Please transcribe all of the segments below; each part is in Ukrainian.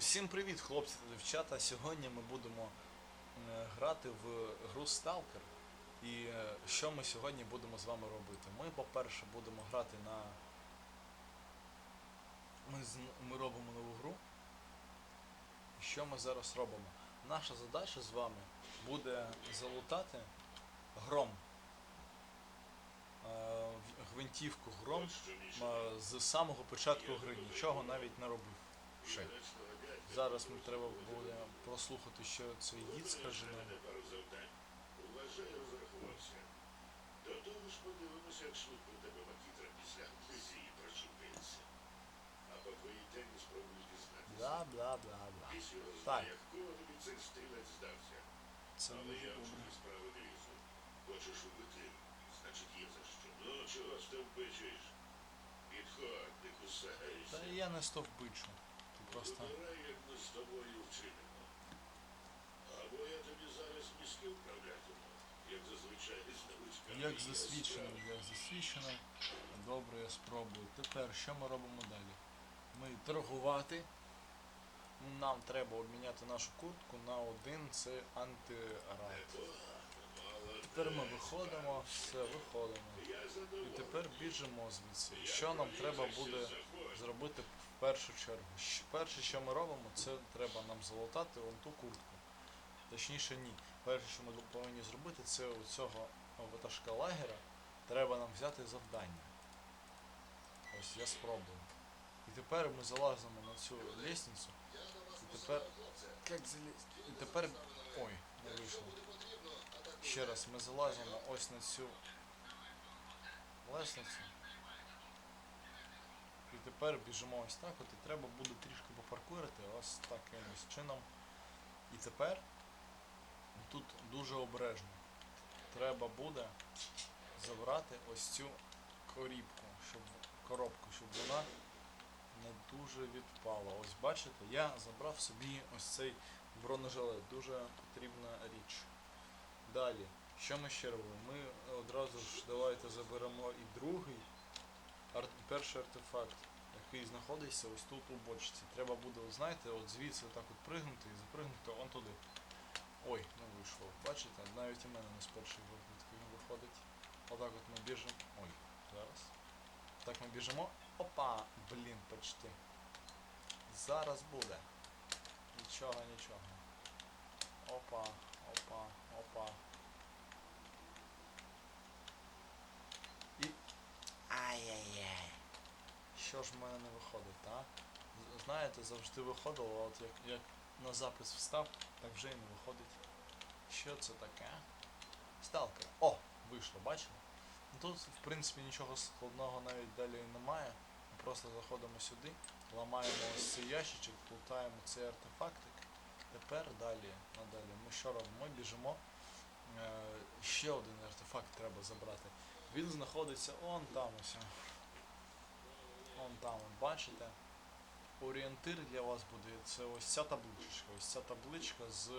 Усім привіт, хлопці та дівчата. Сьогодні ми будемо е, грати в гру Stalker. І е, що ми сьогодні будемо з вами робити? Ми, по-перше, будемо грати на. Ми, з- ми робимо нову гру. І що ми зараз робимо? Наша задача з вами буде залутати гром. Е, Гвинтівку гром з самого початку гри, нічого навіть не робив. Ще. Зараз мені треба буде прослухати, що цей гід скаже нам. До того ж подивимося, як швидко тебе макітра після амнезії прочупиться. А по твоїй темі спробую дізнатися. Бла бла бла бла. Пісь його Так. кого тобі цей стрілець здався. Це Але я вже не справи не. Хочеш убити, значить є за що. Ну, чого стовпичиш? Підходь, не кусайся. Та я не стовпичу. Просто. Або я тобі зараз мізки вправлятиму, як зазвичай. Як засвідчено, як засвідчено. Добре, я спробую. Тепер що ми робимо далі? Ми торгувати. Нам треба обміняти нашу куртку на один це антирайд. Тепер ми виходимо, все, виходимо. І тепер біжимо звідси. Що нам треба буде зробити першу чергу? Перше, що ми робимо, це треба нам залатати вон ту куртку. Точніше, ні. Перше, що ми повинні зробити, це у цього ватажка лагера треба нам взяти завдання. Ось я спробую. І тепер ми залазимо на цю лестницю. І тепер. Як залізти? І тепер. Ой, не вийшло. Ще раз, ми залазимо ось на цю лестницю. І тепер біжимо ось так, от і треба буде трішки попаркурити ось таким чином. І тепер тут дуже обережно. Треба буде забрати ось цю корібку, щоб коробку, щоб вона не дуже відпала. Ось бачите, я забрав собі ось цей бронежилет. Дуже потрібна річ. Далі, що ми ще робимо? Ми одразу ж давайте заберемо і другий перший артефакт, який знаходиться ось тут у бочці. Треба буде, знаєте, от звідси так от пригнути і запригнути он туди. Ой, не вийшло. Бачите, навіть і мене не з першої попитки він виходить. Отак от ми біжимо. Ой, зараз. Так ми біжимо. Опа! Блін, почти. Зараз буде. Нічого, нічого. Опа, опа, опа. І. Ай-яй-яй. Що ж в мене не виходить, а? Знаєте, завжди виходило, от як, як на запис встав, так вже і не виходить. Що це таке? Сталкер. О! Вийшло, бачили? Ну, Тут, в принципі, нічого складного навіть далі немає. Ми просто заходимо сюди, ламаємо ось цей ящичок, плутаємо цей артефактик. Тепер далі, надалі. Ми що робимо? Ми біжимо. Е, ще один артефакт треба забрати. Він знаходиться он там ось. Он там, бачите? Орієнтир для вас буде це ось ця табличка. Ось ця табличка з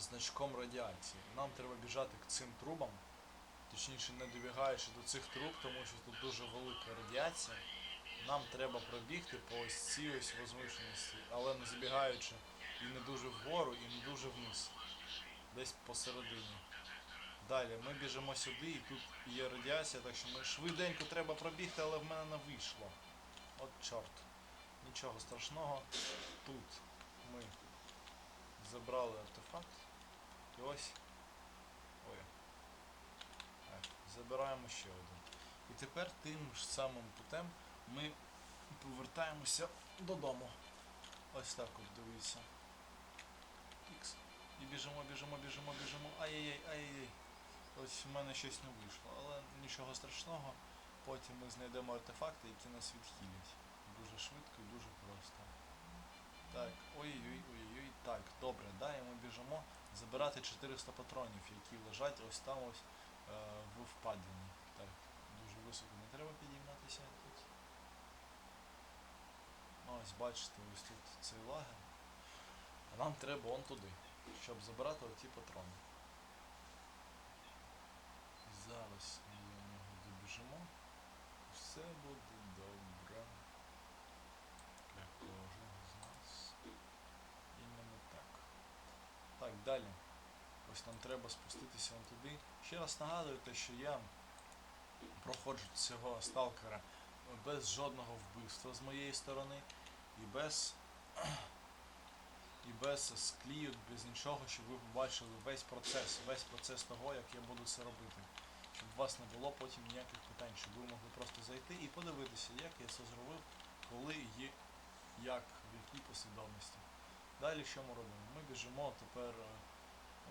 значком радіації. Нам треба біжати к цим трубам. Точніше, не добігаючи до цих труб, тому що тут дуже велика радіація. Нам треба пробігти по ось цій ось возвишеності, але не забігаючи і не дуже вгору, і не дуже вниз. Десь посередині. Далі ми біжимо сюди, і тут є радіація, так що ми швиденько треба пробігти, але в мене не вийшло. От чорт. Нічого страшного. Тут ми забрали артефакт. І ось. Ой. Забираємо ще один. І тепер тим ж самим путем ми повертаємося додому. Ось так от дивіться. Ікс. І біжимо, біжимо, біжимо, біжимо. Ай-яй-яй, ай-яй-яй. Ось в мене щось не вийшло, але нічого страшного. Потім ми знайдемо артефакти, які нас відхилять. Дуже швидко і дуже просто. Так, ой-ой, ой-ой, так, добре, далі ми біжимо забирати 400 патронів, які лежать ось там ось е, в впадині. Так, дуже високо не треба підійматися тут. Ну, ось бачите, ось тут цей лагер. А нам треба он туди, щоб забрати оті патрони. все буде добре для кожного з нас. Іменно так. Так, далі. Ось нам треба спуститися вон туди. Ще раз нагадую, те, що я проходжу цього сталкера без жодного вбивства з моєї сторони і без і без склію, без нічого, щоб ви побачили весь процес, весь процес того, як я буду це робити. Щоб у вас не було потім ніяких питань, щоб ви могли просто зайти і подивитися, як я це зробив, коли і як, в якій послідовності. Далі що ми робимо? Ми біжимо тепер е,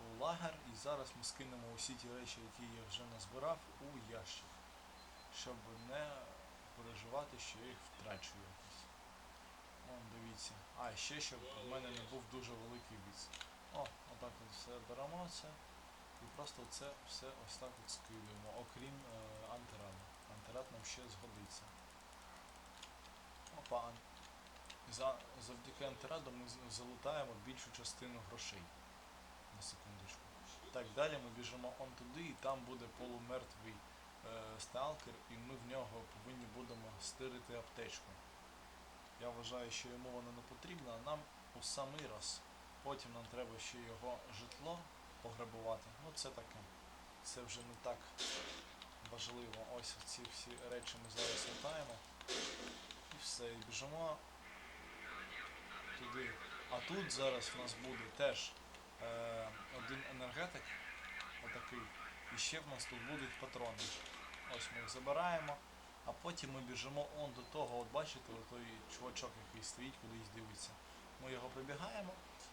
у лагер і зараз ми скинемо усі ті речі, які я вже назбирав, у ящик. Щоб не переживати, що я їх втрачу якось. Вон, дивіться. А, ще щоб в мене не був дуже великий віз. О, отак от все беремо це. І просто це все ось так от скидуємо, окрім е, антираду. Антирад нам ще згодиться. Опа, за, завдяки антираду ми залутаємо більшу частину грошей. На секундочку. Так, далі ми біжимо он туди, і там буде полумертвий е, сталкер, і ми в нього повинні будемо стирити аптечку. Я вважаю, що йому воно не потрібно, а нам у самий раз. Потім нам треба ще його житло пограбувати. Ну це таке. Це вже не так важливо. Ось ці всі речі ми зараз лутаємо. І все, і біжимо туди. А тут зараз в нас буде теж е, один енергетик, отакий. І ще в нас тут будуть патрони. Ось ми їх забираємо. А потім ми біжимо он до того, от бачите, той чувачок, який стоїть, кудись дивиться. Ми його прибігаємо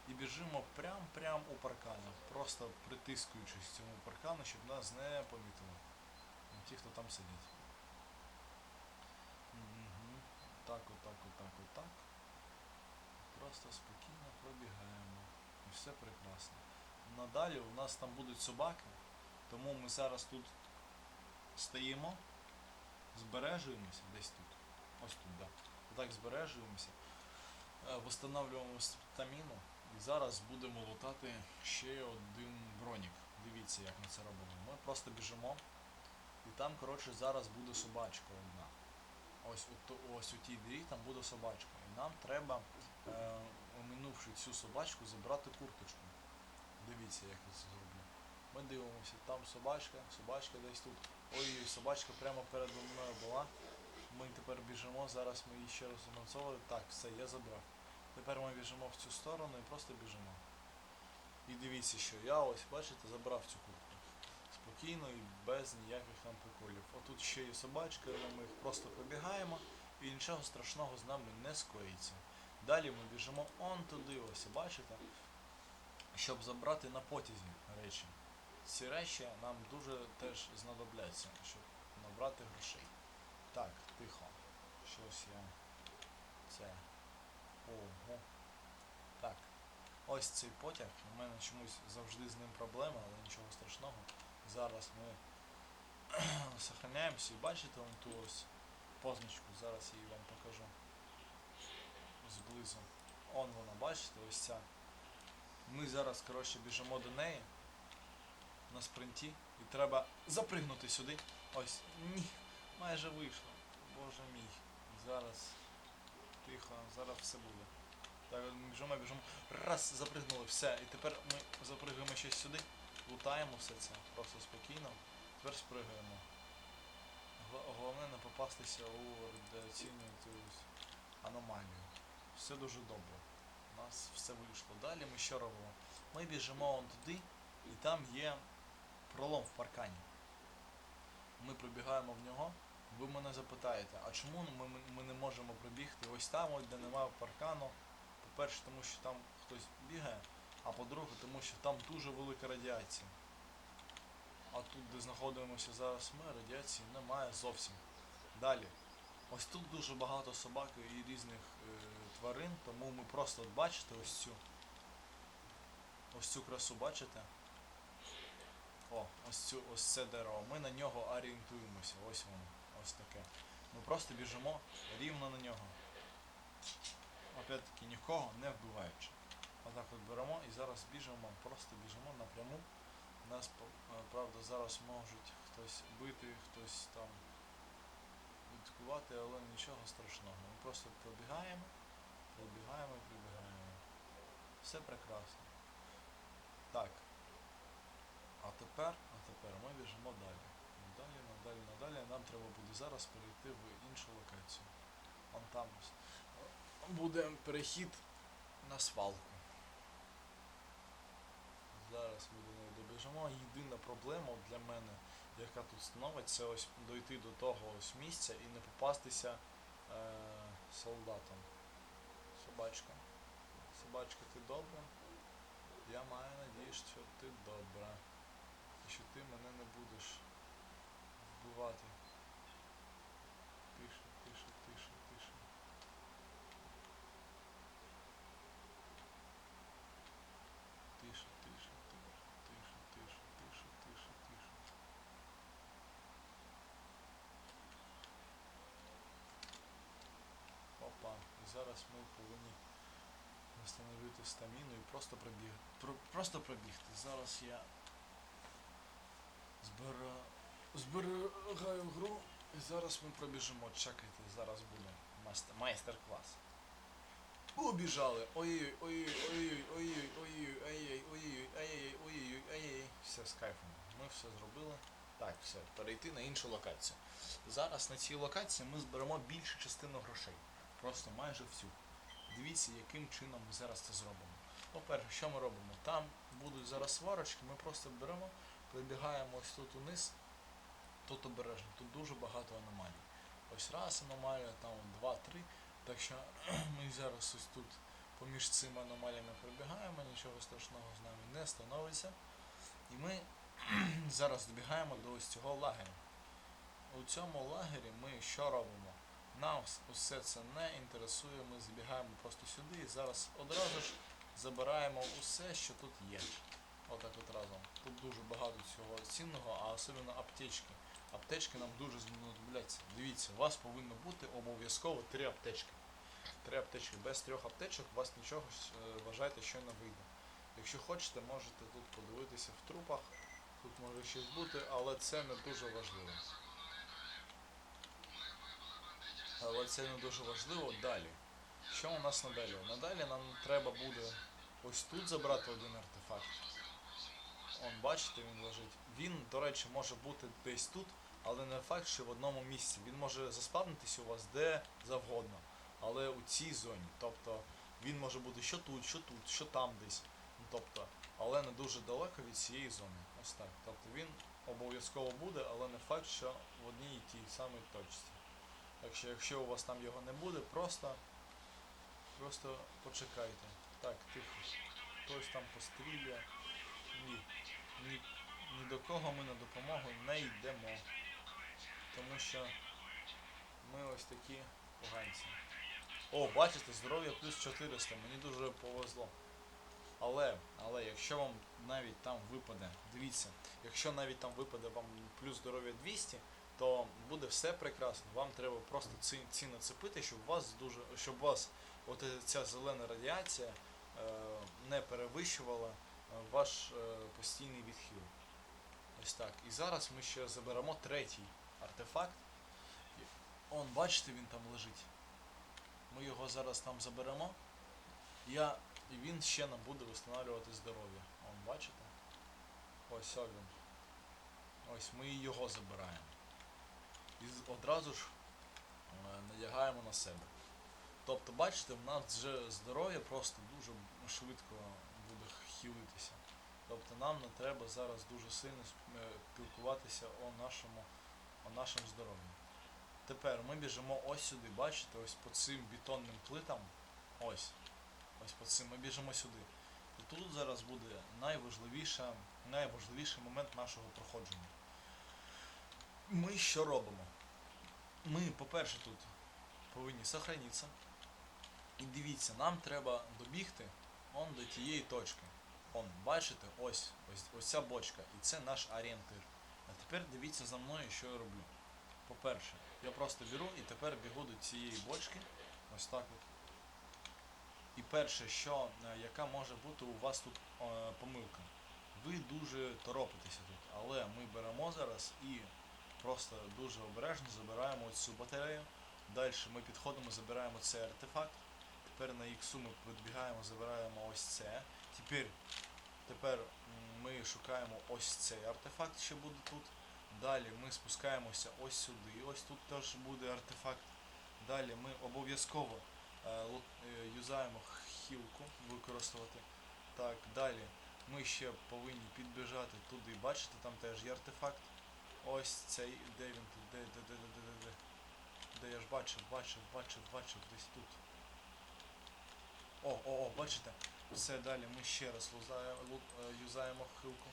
і біжимо прям-прям у паркані, просто притискуючись цьому паркану, щоб нас не помітили. Ті, хто там сидять. Угу. Так, отак, отак, отак. Просто спокійно пробігаємо. І все прекрасно. Надалі у нас там будуть собаки, тому ми зараз тут стоїмо збережуємося десь тут. Ось тут, так. Да. Отак збережуємося. Е, Восстанавлюємо стаміну. І зараз будемо лутати ще один бронік. Дивіться, як ми це робимо. Ми просто біжимо. І там, коротше, зараз буде собачка одна. Ось у, ось у тій дірі там буде собачка. І нам треба, е, оминувши цю собачку, забрати курточку. Дивіться, як я це зроблю. Ми дивимося, там собачка, собачка десь тут. Ой, собачка прямо передо мною була. Ми тепер біжимо, зараз ми її ще раз анонсували. Так, все, я забрав. Тепер ми біжимо в цю сторону і просто біжимо. І дивіться, що я ось, бачите, забрав цю куртку. Спокійно і без ніяких там приколів. Отут ще є собачка, але ми їх просто пробігаємо і нічого страшного з нами не скоїться. Далі ми біжимо он туди, ось, бачите, щоб забрати на потязі речі. Ці речі нам дуже теж знадобляться, щоб набрати грошей. Так, тихо. Щось я. Це. Ого. Так. Ось цей потяг. У мене чомусь завжди з ним проблема, але нічого страшного. Зараз ми сохраняємося і бачите вон ту ось позначку. Зараз я її вам покажу. Зблизу. Он вона, бачите, ось ця. Ми зараз, коротше, біжимо до неї на спринті і треба запригнути сюди. Ось, ні, майже вийшло. Боже мій. Зараз. Тихо, зараз все буде. Так, біжимо, біжимо. Раз, запригнули, все. І тепер ми запригуємо ще сюди, лутаємо все це. Просто спокійно. Тепер спригуємо. Головне не попастися у радіаційну аномалію. Все дуже добре. У нас все вийшло. Далі ми що робимо? Ми біжимо он туди, і там є пролом в паркані. Ми пробігаємо в нього. Ви мене запитаєте, а чому ми, ми- не можемо пробігти ось там, от, де немає паркану? По-перше, тому що там хтось бігає, а по-друге, тому що там дуже велика радіація. А тут, де знаходимося зараз ми, радіації немає зовсім. Далі. Ось тут дуже багато собак і різних е, тварин, тому ми просто бачите ось цю. Ось цю красу бачите? О, ось цю ось це дерево. Ми на нього орієнтуємося. Ось воно. Ось таке. Ми просто біжимо рівно на нього. Опять-таки нікого не вбиваючи. Отак от беремо і зараз біжимо, просто біжимо напряму. Нас, е, правда, зараз можуть хтось бити, хтось там відкувати, але нічого страшного. Ми просто пробігаємо, пробігаємо і пробігаємо. Все прекрасно. Так. А тепер, а тепер ми біжимо далі. Далі, надалі, надалі. Нам треба буде зараз перейти в іншу локацію. Вон там буде перехід на свалку. Зараз ми до неї добіжимо. Єдина проблема для мене, яка тут становить, це ось дойти до того ось місця і не попастися е, солдатом. Собачка. Собачка, ти добра? Я маю надію, що ти добра. І що ти мене не будеш вбивати. Тише, тише, тише, тише. Тише, тише, тише, тише, тише, тише, тише, тише. Опа, і зараз ми повинні встановити стаміну і просто пробіг. Про, просто пробігти. Зараз я збера... зберігаю гру і зараз ми пробіжимо. Чекайте, зараз буде майстер-клас. Убіжали! Ой-ой, ой-ой, ой-ой, ой-ой, ой-ой, ой-ой, ой-ой, ой-ой, ой-ой. Все з кайфом. Ми все зробили. Так, все, перейти на іншу локацію. Зараз на цій локації ми зберемо більшу частину грошей. Просто майже всю. Дивіться, яким чином ми зараз це зробимо. По-перше, що ми робимо? Там будуть зараз сварочки, ми просто беремо, прибігаємо ось тут униз, тут обережно, тут дуже багато аномалій. Ось раз аномалія, там от два, три. Так що ми зараз ось тут поміж цими аномаліями прибігаємо, нічого страшного з нами не становиться. І ми зараз добігаємо до ось цього лагеря. У цьому лагері ми що робимо? Нас усе це не інтересує, ми забігаємо просто сюди і зараз одразу ж забираємо усе, що тут є. Отак от разом. Тут дуже багато цього цінного, а особливо аптечки. Аптечки нам дуже знадобляться. Дивіться, у вас повинно бути обов'язково три аптечки. Три аптечки. Без трьох аптечок у вас нічого е, вважайте, що не вийде. Якщо хочете, можете тут подивитися в трупах. Тут може щось бути, але це не дуже важливо. Але це не дуже важливо. Далі. Що у нас надалі? Надалі нам треба буде ось тут забрати один артефакт. Он, бачите, він лежить. Він, до речі, може бути десь тут, але не факт, що в одному місці. Він може заспавнитися у вас де завгодно. Але у цій зоні. Тобто він може бути що тут, що тут, що там десь. Ну, тобто, але не дуже далеко від цієї зони. Ось так. Тобто він обов'язково буде, але не факт, що в одній і тій самій точці. Так що якщо у вас там його не буде, просто, просто почекайте. Так, тихо. Хтось там постріляє. До кого ми на допомогу не йдемо. Тому що ми ось такі поганці. О, бачите, здоров'я плюс 400, мені дуже повезло. Але, але якщо вам навіть там випаде, дивіться, якщо навіть там випаде вам плюс здоров'я 200, то буде все прекрасно. Вам треба просто ці, ці нацепити, щоб вас дуже, щоб вас от ця зелена радіація е, не перевищувала е, ваш е, постійний відхил. Ось так. І зараз ми ще заберемо третій артефакт. Он, бачите, він там лежить. Ми його зараз там заберемо. Я, і він ще нам буде встановлювати здоров'я. Он, бачите? Ось о він. Ось ми його забираємо. І одразу ж е, надягаємо на себе. Тобто, бачите, в нас вже здоров'я просто дуже швидко буде хилитися. Тобто нам не треба зараз дуже сильно е, спілкуватися о нашому, о нашому здоров'ю. Тепер ми біжимо ось сюди, бачите, ось по цим бетонним плитам. Ось. Ось по цим ми біжимо сюди. І тут зараз буде найважливіша, найважливіший момент нашого проходження. Ми що робимо? Ми, по-перше, тут повинні сохранитися. І дивіться, нам треба добігти он до тієї точки. Он, бачите, ось, ось, ось ця бочка. І це наш орієнтир. А тепер дивіться за мною, що я роблю. По-перше, я просто беру і тепер бігу до цієї бочки. Ось так от. І перше, що, е, яка може бути у вас тут е, помилка. Ви дуже торопитеся тут, але ми беремо зараз і просто дуже обережно забираємо цю батарею. Далі ми підходимо, забираємо цей артефакт. Тепер на іксу ми підбігаємо, забираємо ось це. Тепер Тепер ми шукаємо ось цей артефакт, що буде тут. Далі ми спускаємося ось сюди. Ось тут теж буде артефакт. Далі ми обов'язково е, е, юзаємо хілку використовувати. Так, далі ми ще повинні підбіжати туди. Бачите, там теж є артефакт. Ось цей. Де він тут? Де, де, де, де, де, де, де? Де я ж бачив, бачив, бачив, бачив, десь тут. О, о, о, бачите? Все, далі ми ще раз е, юзаємо хилку.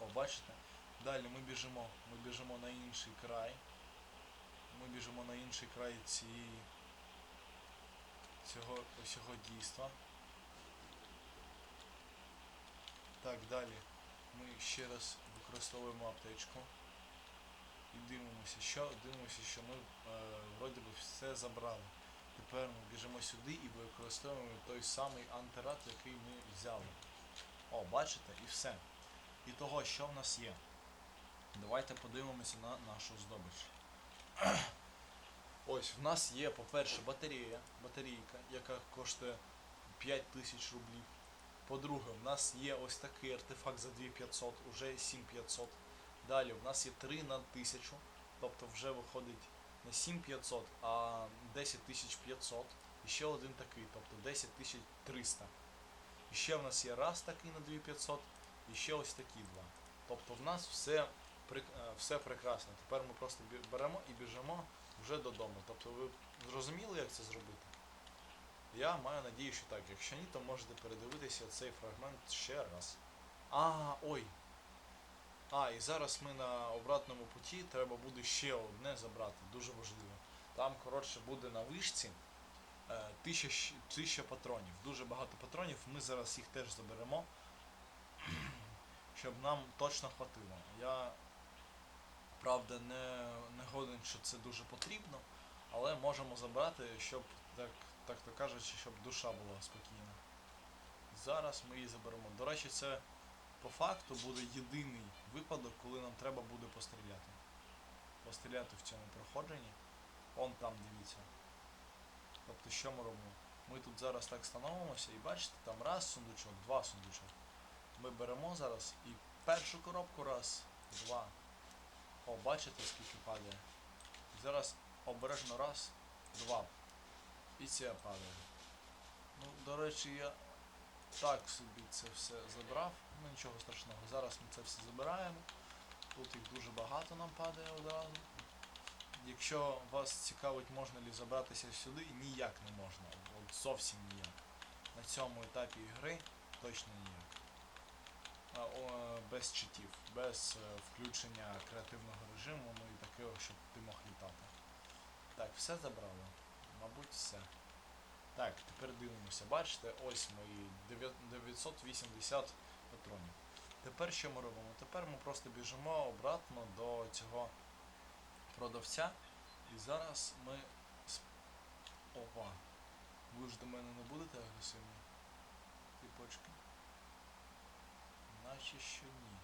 О, бачите? Далі ми біжимо. Ми біжимо на інший край. Ми біжимо на інший край цієї цього, цього дійства. Так, далі ми ще раз використовуємо аптечку. І дивимося, що дивимося, що ми е, вроді би все забрали. Тепер ми біжимо сюди і використовуємо той самий антирад, який ми взяли. О, бачите, і все. І того, що в нас є. Давайте подивимося на нашу здобич. Ось, в нас є, по-перше, батарея, батарейка, яка коштує 5000 рублів. По-друге, в нас є ось такий артефакт за 2500, уже 7500. Далі в нас є 3 на 1000, тобто вже виходить не 7500, а 10500. І ще один такий, тобто 10300. І ще в нас є раз такий на 2500, і ще ось такі два. Тобто в нас все, е, все прекрасно. Тепер ми просто беремо і біжимо вже додому. Тобто ви зрозуміли, як це зробити? Я маю надію, що так. Якщо ні, то можете передивитися цей фрагмент ще раз. А, ой. А, і зараз ми на обратному путі треба буде ще одне забрати, дуже важливо. Там, коротше, буде на вишці е, тисяча, тисяча патронів. Дуже багато патронів. Ми зараз їх теж заберемо. Щоб нам точно хватило. Я правда не, не годен, що це дуже потрібно, але можемо забрати, щоб так, так то кажучи, щоб душа була спокійна. Зараз ми її заберемо. До речі, це по факту буде єдиний випадок, коли нам треба буде постріляти. Постріляти в цьому проходженні. Он там дивіться. Тобто що ми робимо? Ми тут зараз так становимося і бачите, там раз сундучок, два сундучок. Ми беремо зараз і першу коробку раз, два. О, бачите, скільки падає. Зараз обережно раз, два. І це падає. Ну, до речі, я так собі це все забрав. Ну нічого страшного. Зараз ми це все забираємо. Тут їх дуже багато нам падає одразу. Якщо вас цікавить, можна ли забратися сюди, ніяк не можна. От зовсім ніяк. На цьому етапі гри точно ніяк. Без читів, без е, включення креативного режиму, ну і такого, щоб ти мог літати. Так, все забрали? Мабуть, все. Так, тепер дивимося. Бачите, ось мої 980 патронів. Тепер що ми робимо? Тепер ми просто біжимо обратно до цього продавця. І зараз ми. Опа. Ви ж до мене не будете агресивні? Типочки. Наче що ні.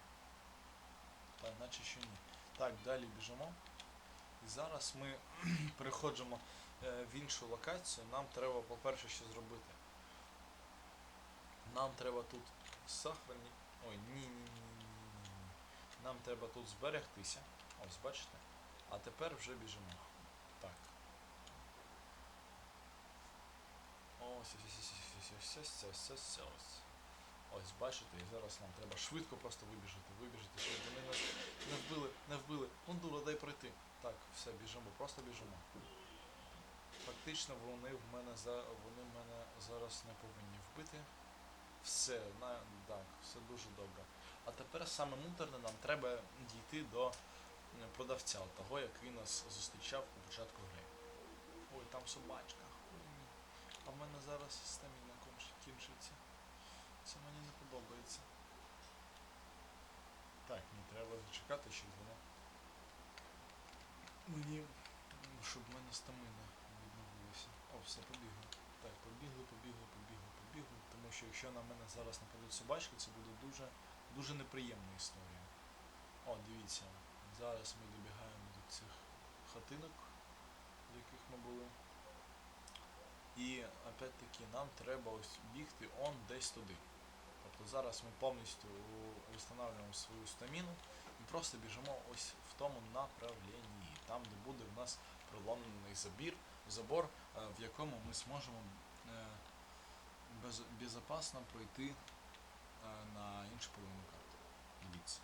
Так, наче що ні. Так, далі біжимо. І зараз ми переходимо в іншу локацію. Нам треба, по-перше, що зробити. Нам треба тут сохрані. Ой, ні, ні, ні, ні, ні, ні. Нам треба тут зберегтися. Ось, бачите? А тепер вже біжимо. Так. Ось, ось, ось, ось, ось, ось, ось, ось, ось. Ось, бачите, і зараз нам треба швидко просто вибіжати, вибіжати, щоб вони нас не вбили, не вбили. Ну, дура, дай пройти. Так, все, біжимо, просто біжимо. Фактично вони в мене за вони мене зараз не повинні вбити. Все, на, так, все дуже добре. А тепер саме муторне нам треба дійти до продавця, того, який нас зустрічав у початку гри. Ой, там собачка. А в мене зараз стаміна кінчиться. Це мені не подобається. Так, ні, треба зачекати, щоб воно. Мені. щоб в мене стамина. О, все, побігли. Так, побігли, побігли, побігли, побігли. Тому що якщо на мене зараз нападуть собачки, це буде дуже, дуже неприємна історія. О, дивіться, зараз ми добігаємо до цих хатинок, в яких ми були. І опять-таки нам треба ось бігти он десь туди. Тобто зараз ми повністю встановлюємо свою стаміну і просто біжимо ось в тому направлінні, там, де буде в нас проломлений забір, забор, е, в якому ми зможемо е, без, безопасно пройти е, на іншу половину карти. Дивіться.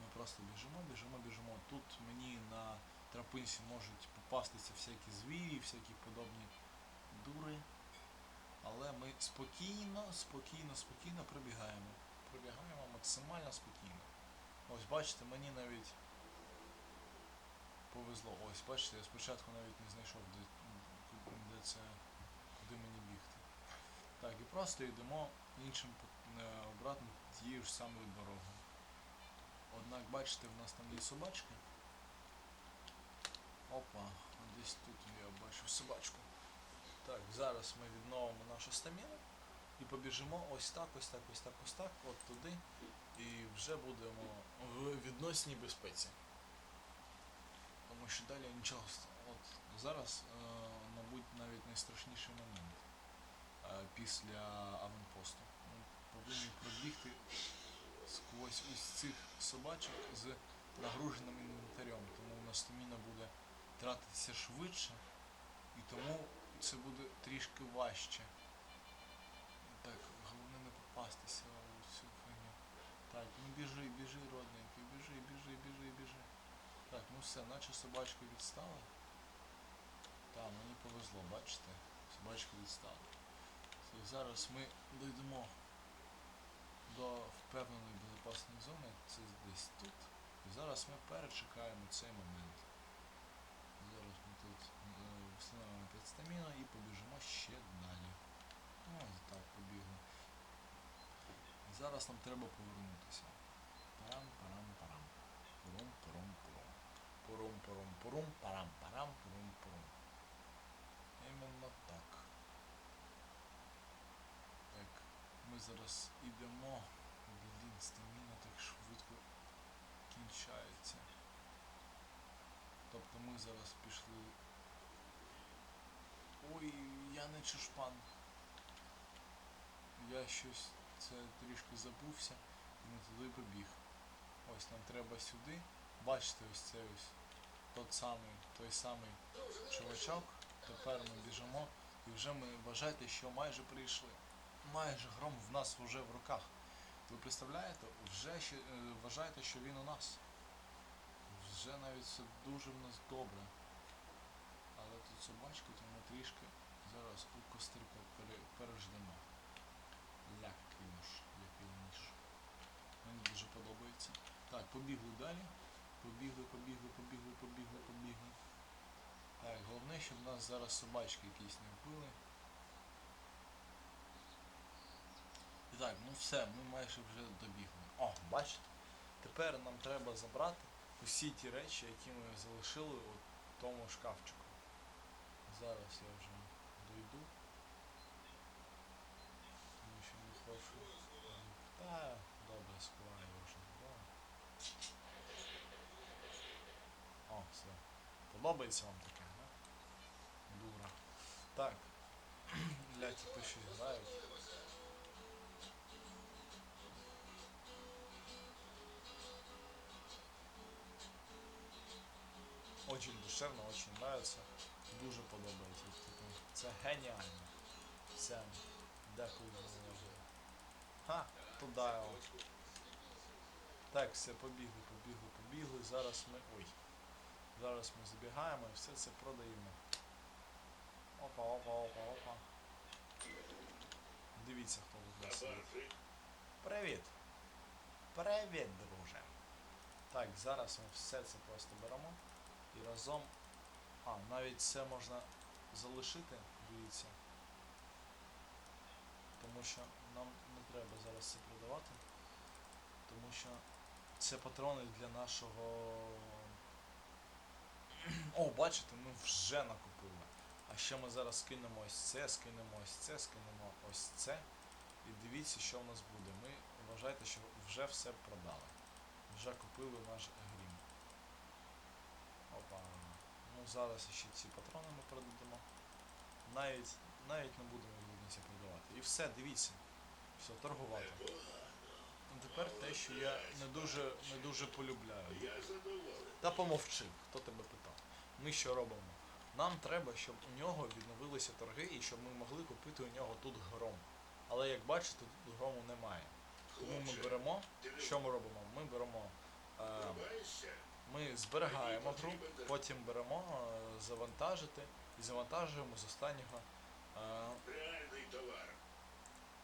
Ми просто біжимо, біжимо, біжимо. Тут мені на тропинці можуть попастися всякі звірі, всякі подобні дури. Але ми спокійно, спокійно, спокійно пробігаємо. Пробігаємо максимально спокійно. Ось бачите, мені навіть повезло. Ось, бачите, я спочатку навіть не знайшов, це, куди мені бігти. Так, і просто йдемо іншим е, обратно тією ж самою дорогою. Однак, бачите, в нас там є собачки. Опа, десь тут я бачу собачку. Так, зараз ми відновимо нашу стаміну і побіжимо ось так, ось так, ось так, ось так, от туди. І вже будемо в відносній безпеці. Тому що далі нічого. От зараз, е, найстрашніший момент е, після аванпосту. Ми повинні пробігти сквозь ось цих собачок з нагруженим інвентарем, тому у нас стаміна буде тратитися швидше, і тому це буде трішки важче. Так, головне не попастися у цю фігню. Так, ну біжи, біжи, родненький, біжи, біжи, біжи, біжи. Так, ну все, наче собачки відстали. Так, мені повезло, бачите? Собачки відстали. Все, зараз ми дійдемо до впевненої безпечної зони, це десь тут. І зараз ми перечекаємо цей момент. Зараз ми тут е, встановимо підстаміну і побіжимо ще далі. Ось так побігли. Зараз нам треба повернутися. Парам, парам, парам. Пурум, пурум, Іменно так. Так, ми зараз ідемо. Блін, стаміна так швидко кінчається. Тобто ми зараз пішли. Ой, я не чешпан. Я щось це трішки забувся і не туди побіг. Ось нам треба сюди. Бачите, ось це ось тот самий, той самий чувачок. Тепер ми біжимо і вже ми вважайте, що майже прийшли. Майже гром в нас вже в руках. Ви представляєте? Вже ще, е, вважаєте, що він у нас. Вже навіть все дуже в нас добре. Але тут собачка, тому трішки зараз у кострика пере, переждемо. Лякий нож, який ніж. Мені дуже подобається. Так, побігли далі. Побігли, побігли, побігли, побігли, побігли. Так, головне, щоб нас зараз собачки якісь не вбили. І так, ну все, ми майже вже добігли. О, бачите? Тепер нам треба забрати усі ті речі, які ми залишили у тому шкафчику. Зараз я вже дойду. Тому що не хочу. Та, добре, сховаю вже. О, все. Подобається вам таке. Так. Ляті то щось грають. Очень душевно, очень нравится. Дуже подобається. Типу, це геніально. Все. Дякую за зауваження. Ха, туди. Так, все, побігли, побігли, побігли. Зараз ми. Ой. Зараз ми забігаємо і все це продаємо. Опа, опа, опа, опа. Дивіться, хто тут нас. Привіт! Привіт, друже! Так, зараз ми все це просто беремо і разом. А, навіть це можна залишити, дивіться. Тому що нам не треба зараз це продавати. Тому що це патрони для нашого. О, бачите, ми вже накупили. А ще ми зараз скинемо ось це, скинемо ось це, скинемо ось це. І дивіться, що в нас буде. Ми вважайте, що вже все продали. Вже купили наш грім. Опа. Ну зараз ще ці патрони ми продаємо. Навіть, навіть не будемо це продавати. І все, дивіться. Все, торгувати. Ну, тепер те, що я не дуже, не дуже полюбляю. Та помовчи, хто тебе питав. Ми що робимо? Нам треба, щоб у нього відновилися торги і щоб ми могли купити у нього тут гром. Але як бачите, тут грому немає. Тому ми беремо. Що ми робимо? Ми беремо. Е, ми зберігаємо гру, потім беремо е, завантажити і завантажуємо з останнього е,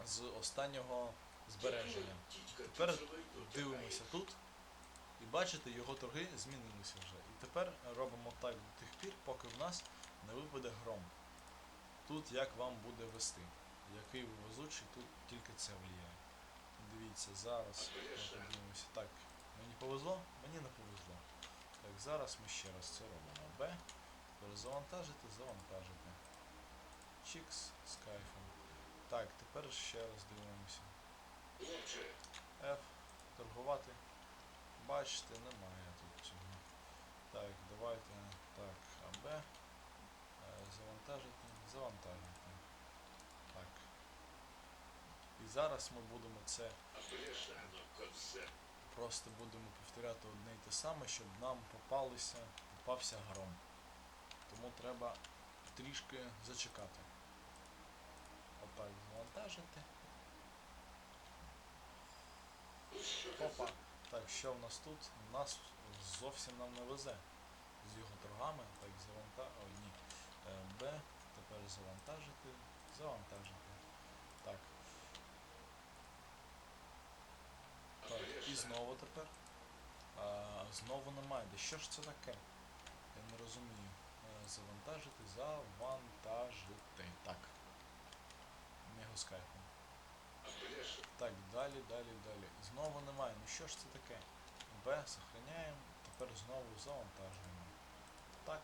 з останнього збереження. Тепер Дивимося тут. І бачите, його торги змінилися вже. Тепер робимо так до тих пір, поки в нас не випаде гром. Тут як вам буде вести. Який ви везучий, тут тільки це влияє. Дивіться, зараз подивимося. Так, мені повезло? Мені не повезло. Так, зараз ми ще раз це робимо. Б. Тепер завантажити, завантажити. Чікс з кайфом. Так, тепер ще раз дивимося. F, торгувати. Бачите, немає. Так, давайте так, АБ. Е, Завантажити, завантажити. Так. І зараз ми будемо це просто будемо повторяти одне і те саме, щоб нам попалися, попався гром. Тому треба трішки зачекати. Отак, завантажити. Опа. Так, що в нас тут? У нас зовсім нам не везе з його торгами. Так, заванта... Ой, ні. Е, Б. Тепер завантажити. Завантажити. Так. Так, і знову тепер. А, знову немає. Що ж це таке? Я не розумію. Е, Завантажити, завантажити. Так. Скайпом. Так, далі, далі, далі. Знову немає. Ну що ж це таке? Б, сохраняємо, тепер знову завантажуємо. Так.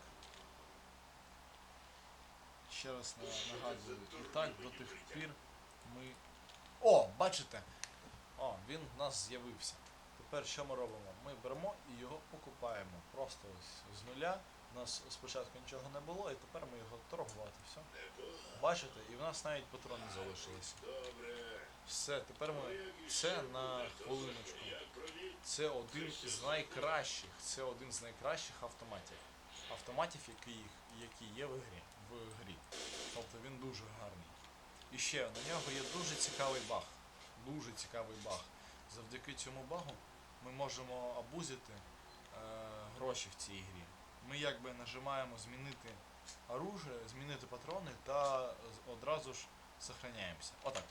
Ще раз нагадую. І так до тих пір ми. О, бачите? О, він в нас з'явився. Тепер що ми робимо? Ми беремо і його покупаємо. Просто ось з нуля. У нас спочатку нічого не було, і тепер ми його торгувати. Все. Бачите? І в нас навіть патрони залишилися. Все, тепер ми. Це на хвилиночку. Це один з найкращих, це один з найкращих автоматів. Автоматів, які, які є в грі, в грі. Тобто він дуже гарний. І ще на нього є дуже цікавий баг. Дуже цікавий баг. Завдяки цьому багу ми можемо абузити е, гроші в цій грі. Ми якби нажимаємо змінити оружие, змінити патрони та одразу ж сохраняємося. Отак.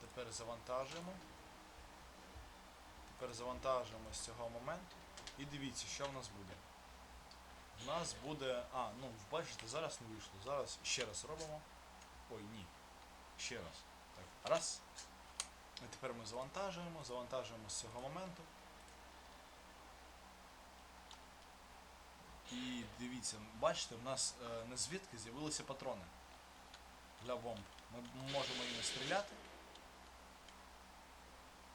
Тепер завантажуємо. Тепер завантажуємо з цього моменту. І дивіться, що в нас буде. В нас буде. А, ну бачите, зараз не вийшло. Зараз ще раз робимо. Ой, ні. Ще раз. Так, раз. І тепер ми завантажуємо, завантажуємо з цього моменту. І дивіться, бачите, в нас е, не звідки з'явилися патрони для бомб. Ми можемо їми стріляти.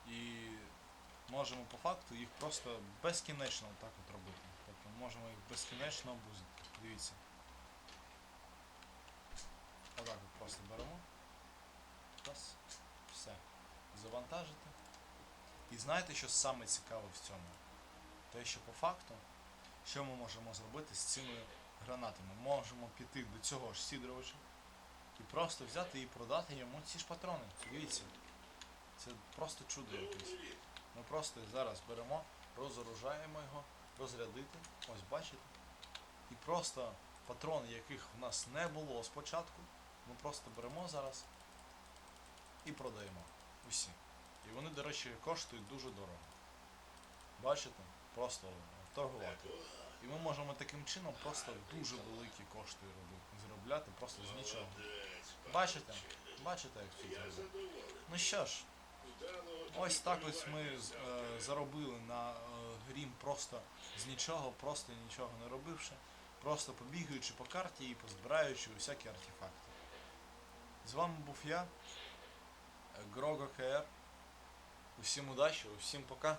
І можемо по факту їх просто безкінечно так от робити. Тобто можемо їх безкінечно обузити. Дивіться. Отак от просто беремо. Раз. Все. Завантажити. І знаєте, що саме цікаве в цьому? Те, що по факту, що ми можемо зробити з цими гранатами? Можемо піти до цього ж Сідоровича і просто взяти і продати йому ці ж патрони. Дивіться. Це просто чудо якесь. Ми просто зараз беремо, розоружаємо його, розрядити. Ось бачите. І просто патрони, яких в нас не було спочатку, ми просто беремо зараз і продаємо. Усі. І вони, до речі, коштують дуже дорого. Бачите? Просто торгувати. І ми можемо таким чином просто дуже великі кошти роби- заробляти просто з нічого. Бачите? Бачите, як це зробити? Ну що ж, ось так ось ми е, заробили на е, грім просто з нічого, просто нічого не робивши, просто побігаючи по карті і позбираючи усякі артефакти. З вами був я, Грого КР. Усім удачі, усім пока.